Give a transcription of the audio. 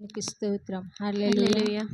నీకు స్తోత్రం. హల్లెలూయా.